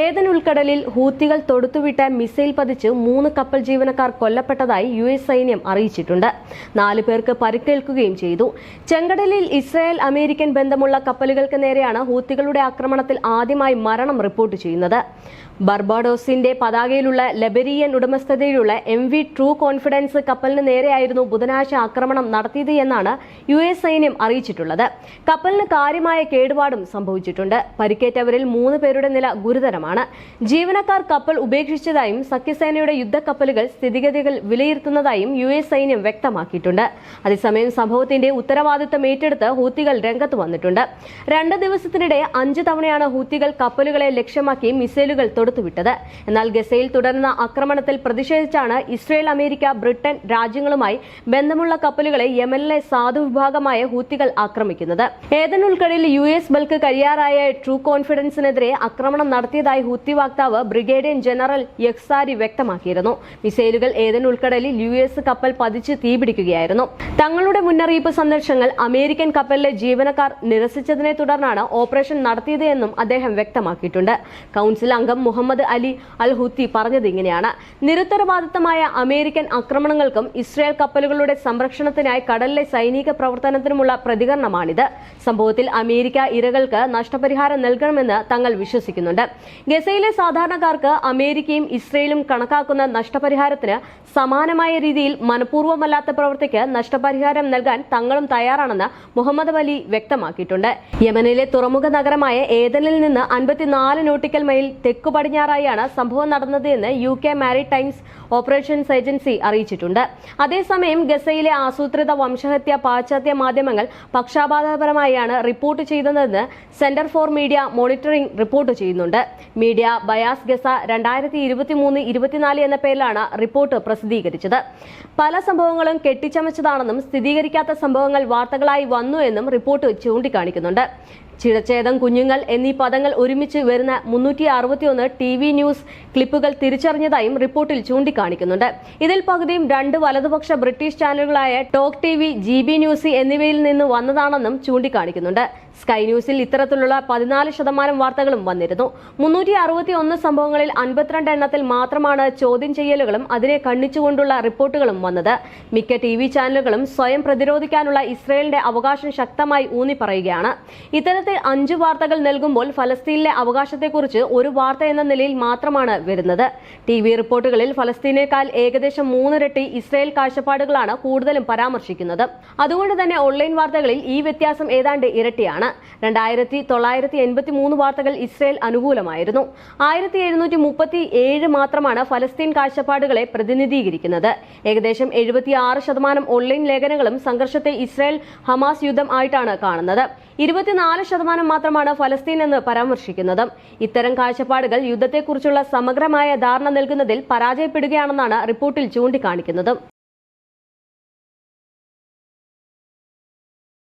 ഏതൻ ഉൾക്കടലിൽ ഹൂത്തികൾ തൊടുത്തുവിട്ട മിസൈൽ പതിച്ച് മൂന്ന് കപ്പൽ ജീവനക്കാർ കൊല്ലപ്പെട്ടതായി യു എസ് സൈന്യം അറിയിച്ചിട്ടുണ്ട്. നാല് പേർക്ക് പരിക്കേൽക്കുകയും ചെയ്തു. ചെങ്കടലിൽ ഇസ്രായേൽ അമേരിക്കൻ ബന്ധമുള്ള കപ്പലുകൾക്ക് നേരെയാണ് ഹൂത്തികളുടെ ആക്രമണത്തിൽ ആദ്യമായി മരണം റിപ്പോർട്ട് ചെയ്യുന്നത്. ബർബാഡോസിന്റെ പതാകയിലുള്ള ലബരിയൻ ഉടമസ്ഥതയിലുള്ള എം വി ട്രൂ കോൺഫിഡൻസ് കപ്പലിന് നേരെയായിരുന്നു ബുധനാഴ്ച ആക്രമണം നടത്തിയത് എന്നാണ് യു എസ് സൈന്യം അറിയിച്ചിട്ടുള്ളത്. കപ്പലിന് കാര്യമായ കേടുപാടും സംഭവിച്ചിട്ടുണ്ട്. പരിക്കേറ്റവരിൽ മൂന്ന് പേരുടെ നില ഗുരുതരമാണ് ജീവനക്കാർ കപ്പൽ ഉപേക്ഷിച്ചതായും സഖ്യസേനയുടെ യുദ്ധക്കപ്പലുകൾ സ്ഥിതിഗതികൾ വിലയിരുത്തുന്നതായും യു എസ് സൈന്യം വ്യക്തമാക്കിയിട്ടുണ്ട്. അതേസമയം സംഭവത്തിന്റെ ഉത്തരവാദിത്തം ഏറ്റെടുത്ത് ഹൂത്തികൾ രംഗത്ത് വന്നിട്ടുണ്ട്. രണ്ട് ദിവസത്തിനിടെ അഞ്ച് തവണയാണ് ഹൂത്തികൾ കപ്പലുകളെ ലക്ഷ്യമാക്കി മിസൈലുകൾ തൊടുത്തുവിട്ടത്. എന്നാൽ ഗസയിൽ തുടർന്ന ആക്രമണത്തിൽ പ്രതിഷേധിച്ചാണ് ഇസ്രയേൽ അമേരിക്ക ബ്രിട്ടൻ രാജ്യങ്ങളുമായി ബന്ധമുള്ള കപ്പലുകളെ യമനിലെ സാധു വിഭാഗമായ ഹൂത്തികൾ ആക്രമിക്കുന്നത്. ഏതൻ ഉൾക്കടലിൽ യു എസ് ബൾക്ക് കഴിയാറായ ട്രൂ കോൺഫിഡൻസിനെതിരെ ആക്രമണം നടത്തിയതായി ഹൂത്തി വക്താവ് ബ്രിഗേഡിയൻ ജനറൽ യക്സാരി വ്യക്തമാക്കിയിരുന്നു. മിസൈലുകൾ ഏതൻ ഉൾക്കടലിൽ യു എസ് കപ്പൽ പതിച്ച് തീപിടിക്കുകയായിരുന്നു തങ്ങളുടെ മുന്നറിയിപ്പ് സന്ദേശങ്ങൾ അമേരിക്കൻ കപ്പലിലെ ജീവനക്കാർ നിരസിച്ചതിനെ തുടർന്നാണ് ഓപ്പറേഷൻ നടത്തിയതെന്നും അദ്ദേഹം വ്യക്തമാക്കിയിട്ടുണ്ട്. കൗൺസിൽ അംഗം മുഹമ്മദ് അലി അൽ ഹുത്തി പറഞ്ഞത് ഇങ്ങനെയാണ്. നിരുത്തരവാദിത്തമായ അമേരിക്കൻ ആക്രമണങ്ങൾക്കും ഇസ്രായേൽ കപ്പലുകളുടെ സംരക്ഷണത്തിനായി കടലിലെ സൈനിക പ്രവർത്തനത്തിനുമുള്ള പ്രതികരണമാണിത്. സംഭവത്തിൽ അമേരിക്ക ഇരകൾക്ക് നഷ്ടപരിഹാരം നൽകണമെന്ന് തങ്ങൾ വിശ്വസിക്കുന്നുണ്ട്. ഗസയിലെ സാധാരണക്കാർക്ക് അമേരിക്കയും ഇസ്രയേലും കണക്കാക്കുന്ന നഷ്ടപരിഹാരത്തിന് സമാനമായ രീതിയിൽ മനഃപൂർവമല്ലാത്ത പ്രവൃത്തിക്ക് നഷ്ടപരിഹാരം നൽകാൻ തങ്ങളും തയ്യാറാണെന്ന് മുഹമ്മദ് അലി വ്യക്തമാക്കിയിട്ടുണ്ട്. യമനിലെ തുറമുഖ നഗരമായ ഏതനിൽ നിന്ന് അൻപത്തിനാല് നോട്ടിക്കൽ മൈൽ തെക്കു പടിഞ്ഞാറായാണ് സംഭവം നടന്നത് എന്ന് U K maritimes operations agency അറിയിച്ചിട്ടുണ്ട്. അതേസമയം ഗസയിലെ ആസൂത്രിത വംശഹത്യ പാശ്ചാത്യ മാധ്യമങ്ങൾ പക്ഷാപാതപരമായാണ് റിപ്പോർട്ട് ചെയ്തതെന്ന് centre for media monitoring report ചെയ്യുന്നുണ്ട്. മീഡിയ ബയാസ് ഗസ രണ്ടായിരത്തി ഇരുപത്തിമൂന്ന് ഇരുപത്തിനാല് എന്ന പേരിലാണ് റിപ്പോർട്ട് പ്രസിദ്ധീകരിച്ചത്. പല സംഭവങ്ങളും കെട്ടിച്ചമച്ചതാണെന്നും സ്ഥിരീകരിക്കാത്ത സംഭവങ്ങൾ വാർത്തകളായി വന്നു എന്നും റിപ്പോർട്ട് ചൂണ്ടിക്കാണിക്കുന്നുണ്ട്. ചിടച്ചേതം കുഞ്ഞുങ്ങൾ എന്നീ പദങ്ങൾ ഒരുമിച്ച് വരുന്ന മുന്നൂറ്റി അറുപത്തിയൊന്ന് ടി വി ന്യൂസ് ക്ലിപ്പുകൾ തിരിച്ചറിഞ്ഞതായും റിപ്പോർട്ടിൽ ചൂണ്ടിക്കാണിക്കുന്നുണ്ട്. ഇതിൽ പകുതിയും രണ്ട് വലതുപക്ഷ ബ്രിട്ടീഷ് ചാനലുകളായ talk T V G B news എന്നിവയിൽ നിന്ന് വന്നതാണെന്നും ചൂണ്ടിക്കാണിക്കുന്നുണ്ട്. സ്കൈ ന്യൂസിൽ ഇത്തരത്തിലുള്ള പതിനാല് ശതമാനം വാർത്തകളും വന്നിരുന്നു. മുന്നൂറ്റി അറുപത്തി ഒന്ന് സംഭവങ്ങളിൽ അൻപത്തിരണ്ട് എണ്ണത്തിൽ മാത്രമാണ് ചോദ്യം ചെയ്യലുകളും അതിനെ കണ്ണിച്ചുകൊണ്ടുള്ള റിപ്പോർട്ടുകളും വന്നത്. മിക്ക ടി വി ചാനലുകളും സ്വയം പ്രതിരോധിക്കാനുള്ള ഇസ്രയേലിന്റെ അവകാശം ശക്തമായി ഊന്നി പറയുകയാണ് ഇത്തരത്തിൽ അഞ്ച് വാർത്തകൾ നൽകുമ്പോൾ ഫലസ്തീനിലെ അവകാശത്തെക്കുറിച്ച് ഒരു വാർത്ത എന്ന നിലയിൽ മാത്രമാണ് വരുന്നത്. ടി വി റിപ്പോർട്ടുകളിൽ ഫലസ്തീനേക്കാൾ ഏകദേശം മൂന്നിരട്ടി ഇസ്രയേൽ കാഴ്ചപ്പാടുകളാണ് കൂടുതലും പരാമർശിക്കുന്നത്. അതുകൊണ്ട് തന്നെ ഓൺലൈൻ വാർത്തകളിൽ ഈ വ്യത്യാസം ഏതാണ്ട് ഇരട്ടിയാണ്. രണ്ടായിരത്തി തൊള്ളായിരത്തി എൺപത്തി മൂന്ന് വാർത്തകൾ ഇസ്രയേൽ അനുകൂലമായിരുന്നു. ആയിരത്തി എഴുന്നൂറ്റി മുപ്പത്തി ഏഴ് മാത്രമാണ് ഫലസ്തീൻ കാഴ്ചപ്പാടുകളെ പ്രതിനിധീകരിക്കുന്നത്. ഏകദേശം എഴുപത്തി ആറ് ശതമാനം ഓൺലൈൻ ലേഖനങ്ങളും സംഘർഷത്തെ ഇസ്രയേൽ ഹമാസ് യുദ്ധം ആയിട്ടാണ് കാണുന്നത്. ഇരുപത്തിനാല് ശതമാനം മാത്രമാണ് ഫലസ്തീൻ എന്ന് പരാമർശിക്കുന്നത്. ഇത്തരം കാഴ്ചപ്പാടുകൾ യുദ്ധത്തെക്കുറിച്ചുള്ള സമഗ്രമായ ധാരണ നൽകുന്നതിൽ പരാജയപ്പെടുകയാണെന്നാണ് റിപ്പോർട്ടിൽ ചൂണ്ടിക്കാണിക്കുന്നത്.